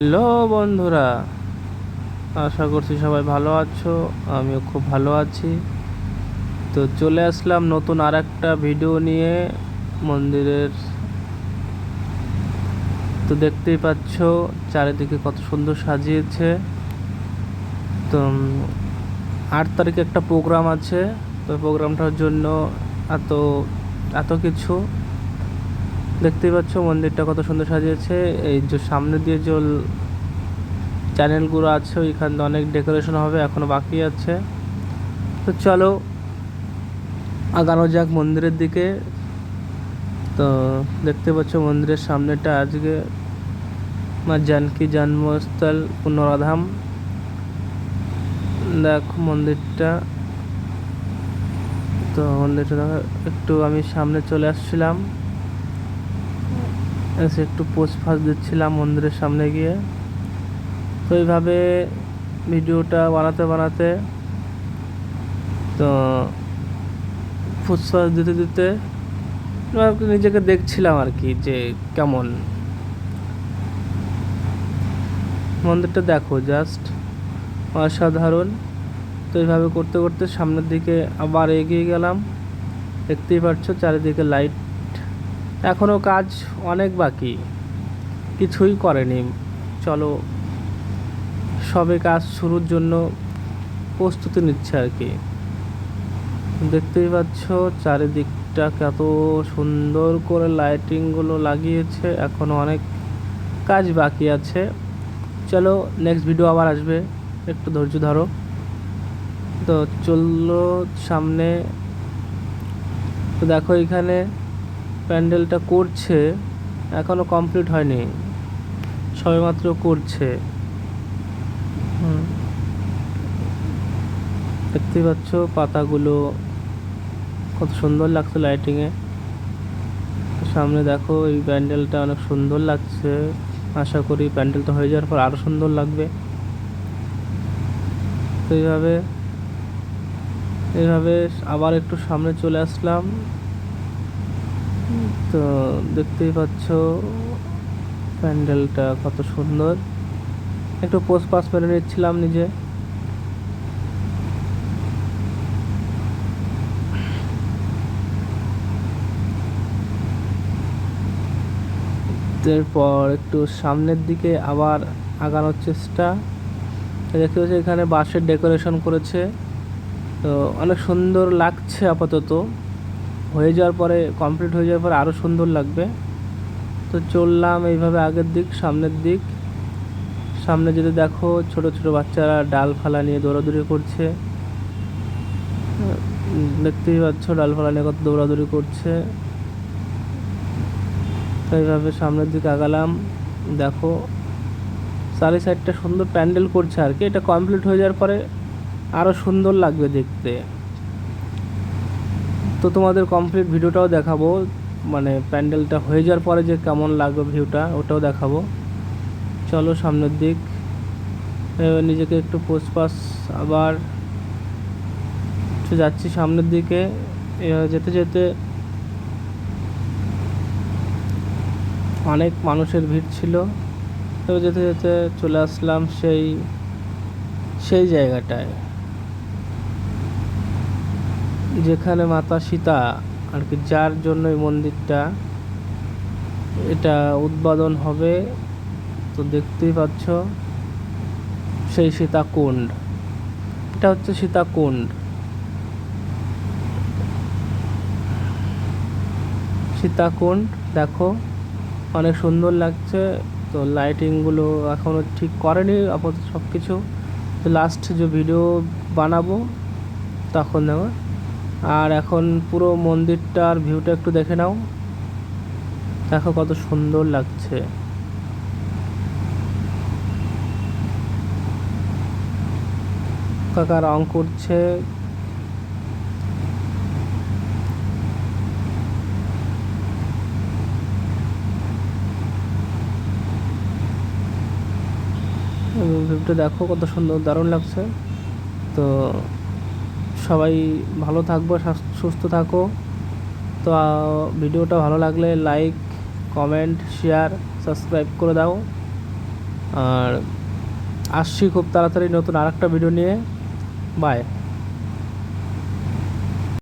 Hello বন্ধুরা, আশা করছি সবাই ভালো আছো, আমিও খুব ভালো আছি। তো চলে আসলাম নতুন আর একটা ভিডিও নিয়ে মন্দিরের। তো দেখতেই পাচ্ছ, চারিদিকে কত সুন্দর সাজিয়েছে। তো আট তারিখে একটা প্রোগ্রাম আছে, তো প্রোগ্রামটার জন্য এত এত কিছু। দেখতেই পাচ্ছ, মন্দিরটা কত সুন্দর সাজিয়েছে। এই যে সামনে দিয়ে যে চ্যানেলগুলো আছে, ওইখানে অনেক ডেকোরেশন হবে, এখনও বাকি আছে। তো চলো, আগানো যাক মন্দিরের দিকে। তো দেখতে পাচ্ছ, মন্দিরের সামনেটা আজকে মা জানকী জন্মস্থল পুনরাধাম। দেখো মন্দিরটা। তো মন্দিরটা একটু আমি সামনে চলে আসছিলাম। এসে একটু পোস্ট ফাস্ট দিচ্ছিলাম মন্দিরের সামনে গিয়ে। তো এইভাবে ভিডিওটা বানাতে বানাতে তো ফুসফাস দিতে দিতে নিজেকে দেখছিলাম আর কি যে কেমন। মন্দিরটা দেখো জাস্ট অসাধারণ। তো এইভাবে করতে করতে সামনের দিকে আবার এগিয়ে গেলাম। দেখতেই পাচ্ছ চারিদিকে লাইট এখনও কাজ অনেক বাকি। কিছুই করেনি। চলো, সবে কাজ শুরুর জন্য প্রস্তুতি নিচ্ছে আর কি। দেখতেই পাচ্ছ, চারিদিকটা কত সুন্দর করে লাইটিংগুলো লাগিয়েছে। এখনও অনেক কাজ বাকি আছে। চলো নেক্সট ভিডিও আবার আসবে। একটু ধৈর্য ধরো। তো চলল সামনে। তো দেখো এখানে প্যান্ডেলটা করছে, এখনও কমপ্লিট হয়নি। সবেমাত্র করছে। হুম। দেখতেই পাচ্ছ পাতাগুলো কত সুন্দর লাগছে লাইটিংয়ে সামনে দেখো এই প্যান্ডেলটা অনেক সুন্দর লাগছে। আশা করি প্যান্ডেলটা হয়ে যাওয়ার পর আরও সুন্দর লাগবে। এইভাবে এইভাবে আবার একটু সামনে চলে আসলাম। তো দেখতেই পাচ্ছ, প্যান্ডেলটা কত সুন্দর। একটু পোস্ট পাস মেরে নিচ্ছিলাম নিজে। এরপর একটু সামনের দিকে আবার আগানোর চেষ্টা। দেখতে পাচ্ছি, এখানে বাঁশের ডেকোরেশন করেছে। তো অনেক সুন্দর লাগছে আপাতত। হয়ে যাওয়ার পরে কমপ্লিট হয়ে যাওয়ার পরে আরও সুন্দর লাগবে। তো চললাম এইভাবে আগের দিক, সামনের দিক। সামনে যদি দেখো, ছোট ছোট বাচ্চারা ডাল ফালা নিয়ে দৌড়াদৌড়ি করছে। দেখতেই পাচ্ছ ডাল ফালা নিয়ে কত দৌড়াদৌড়ি করছে। এইভাবে সামনের দিকে আগালাম। দেখো, চারি সাইডটা সুন্দর প্যান্ডেল করছে আর কি। এটা কমপ্লিট হয়ে যাওয়ার পরে আরও সুন্দর লাগবে দেখতে। তো তোমাদের কমপ্লিট ভিডিওটাও দেখাবো। মানে প্যান্ডেলটা হয়ে যাওয়ার পরে যে কেমন লাগবে ভিউটা, ওটাও দেখাবো। চলো সামনের দিক। নিজেকে একটু পোস্ট পাস আবার একটু যাচ্ছি সামনের দিকে। যেতে যেতে অনেক মানুষের ভিড় ছিল। এবার যেতে যেতে চলে আসলাম সেই সেই জায়গাটায়। যেখানে মাতা সীতা আর কি যার জন্য এই মন্দিরটা, এটা উদ্বোধন হবে, তো দেখতেই পাচ্ছ সেই সীতাকুণ্ড। এটা হচ্ছে সীতাকুণ্ড। সীতাকুণ্ড, দেখো, অনেক সুন্দর লাগছে, তো লাইটিংগুলো এখনও ঠিক করেনি আপাতত সব কিছু তো লাস্ট যে ভিডিও বানাবো, তখন দেখো আর এখন পুরো মন্দিরটার ভিউটা একটু দেখে নাও। দেখো কত সুন্দর লাগছে। কাকা রং করছে। ভিউটা দেখো কত সুন্দর, দারুণ লাগছে। তো সবাই ভালো থাকব সুস্থ থাকো। তো ভিডিওটা ভালো লাগলে লাইক কমেন্ট শেয়ার সাবস্ক্রাইব করে দাও। আর আসছি খুব তাড়াতাড়ি নতুন আরেকটা ভিডিও নিয়ে। বাই